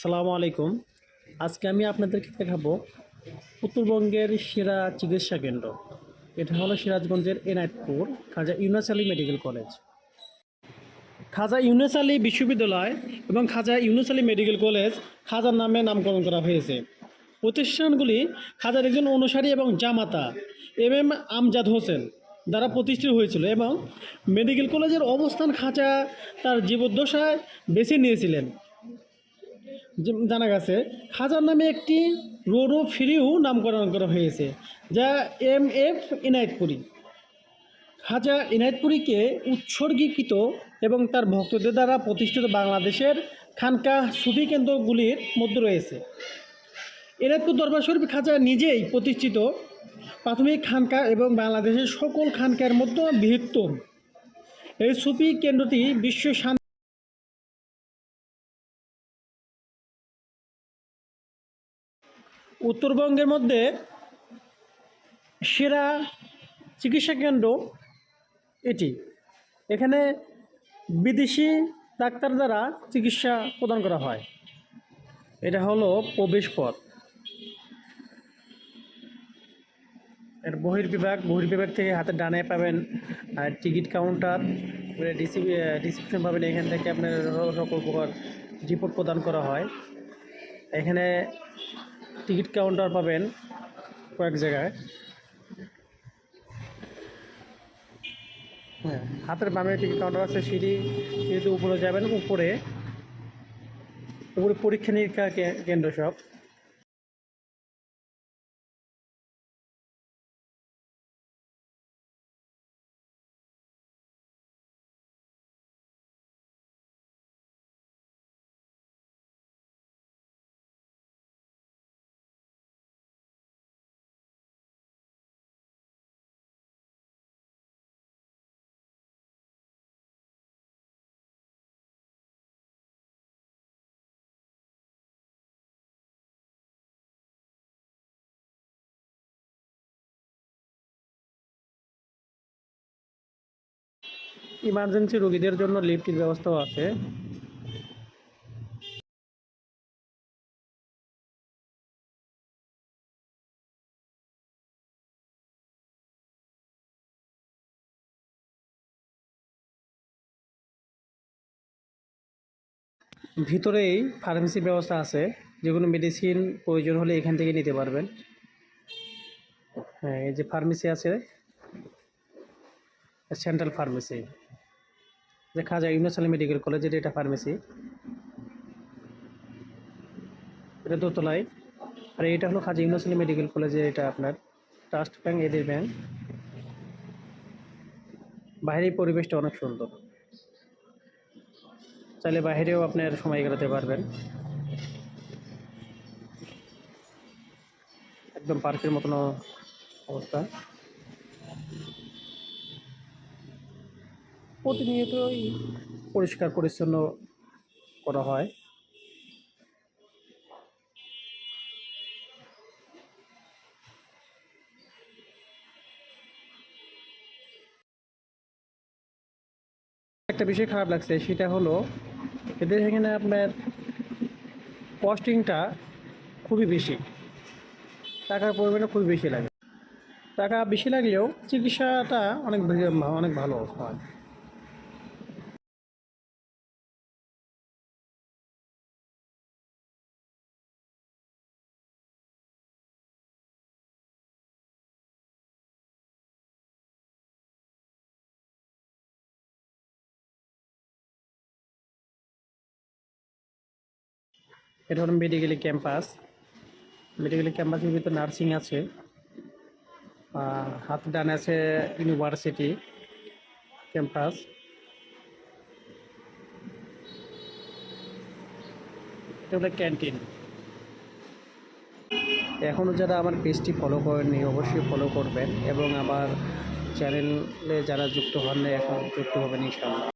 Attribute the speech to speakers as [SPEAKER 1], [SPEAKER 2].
[SPEAKER 1] সালামু আলাইকুম। আজকে আমি আপনাদেরকে দেখাবো উত্তরবঙ্গের সেরা চিকিৎসা কেন্দ্র। এটা হলো সিরাজগঞ্জের এনায়তপুর, খাজা ইউনাস আলী মেডিকেল কলেজ। খাজা ইউনুস আলী বিশ্ববিদ্যালয় এবং খাজা ইউনুস আলী মেডিকেল কলেজ খাজার নামে নামকরণ করা হয়েছে। প্রতিষ্ঠানগুলি খাজার একজন অনুসারী এবং জামাতা, এম এম আমজাদ হোসেন দ্বারা প্রতিষ্ঠিত হয়েছিল এবং মেডিকেল কলেজের অবস্থান খাজা তার জীবদ্দশায় বেছে নিয়েছিলেন। জানা গেছে, খাজার নামে একটি রোডও ফ্রিও নামকরণ করা হয়েছে, যা এম এফ ইনায়তপুরী। খাজা ইনায়তপুরীকে উৎসর্গীকৃত এবং তার ভক্তদের দ্বারা প্রতিষ্ঠিত বাংলাদেশের খানকা সুফি কেন্দ্রগুলির মধ্যে রয়েছে। এনায়তপুর দরবার শরীফ খাজা নিজেই প্রতিষ্ঠিত। প্রাথমিক খানকা এবং বাংলাদেশের সকল খানকার মধ্যে বৃহত্তম। এই সুফি কেন্দ্রটি বিশ্ব শান্তি উত্তরবঙ্গের মধ্যে সেরা চিকিৎসা কেন্দ্র এটি। এখানে বিদেশি ডাক্তার দ্বারা চিকিৎসা প্রদান করা হয়। এটা হলো প্রবেশ পথ এর বহির্বিভাগ বহির্বিভাগ থেকে হাতের ডানে পাবেন টিকিট কাউন্টার। রিসিপশন পাবেন এখান থেকে আপনার সকল প্রকার রিপোর্ট প্রদান করা হয়। এখানে টিকিট কাউন্টার পাবেন কয়েক জায়গায়। হ্যাঁ হাতের বামে টিকিট কাউন্টার আছে, সিঁড়ি সিঁড়িতে উপরে যাবেন, উপরে। উপরে পরীক্ষা নিরীক্ষা কেন্দ্র সব। ইমার্জেন্সি রোগীদের জন্য লিফটের ব্যবস্থাও আছে। ভিতরেই ফার্মেসি ব্যবস্থা আছে, যে কোনো মেডিসিন প্রয়োজন হলে এখান থেকে নিতে পারবেন। হ্যাঁ এই যে ফার্মেসি আছে, সেন্ট্রাল ফার্মেসি। যে খাজা ইউনুস আলী মেডিকেল কলেজের এটা ফার্মেসি। এটা দোতলায়। আর এটা হলো খাজা ইউনুস আলী মেডিকেল কলেজের এটা আপনার ট্রাস্ট ব্যাংক, এদের ব্যাংক। বাইরের পরিবেশটা অনেক সুন্দর। চাইলে বাইরেও আপনার সময় কাটাতে পারবেন। একদম পার্কের মতন অবস্থা। প্রতিনিয়তই পরিষ্কার পরিচ্ছন্ন করা হয়। একটা বিষয় খারাপ লাগছে, সেটা হলো এদের এখানে আপনার কস্টিংটা খুবই বেশি। টাকার পরিমাণটা খুবই বেশি লাগে। টাকা বেশি লাগলেও চিকিৎসাটা অনেক অনেক ভালো হয়। এটা হলো মেডিকেলি ক্যাম্পাস মেডিকেলি ক্যাম্পাসের ভিতরে নার্সিং আছে হাত ডান আছে ইউনিভার্সিটি ক্যাম্পাস এটা হলো ক্যান্টিন এখনও যারা আমার পেজটি ফলো করেননি, অবশ্যই ফলো করবেন এবং আমার চ্যানেলে যারা যুক্ত হন, এখন যুক্ত হবেন ইনশাআল্লাহ।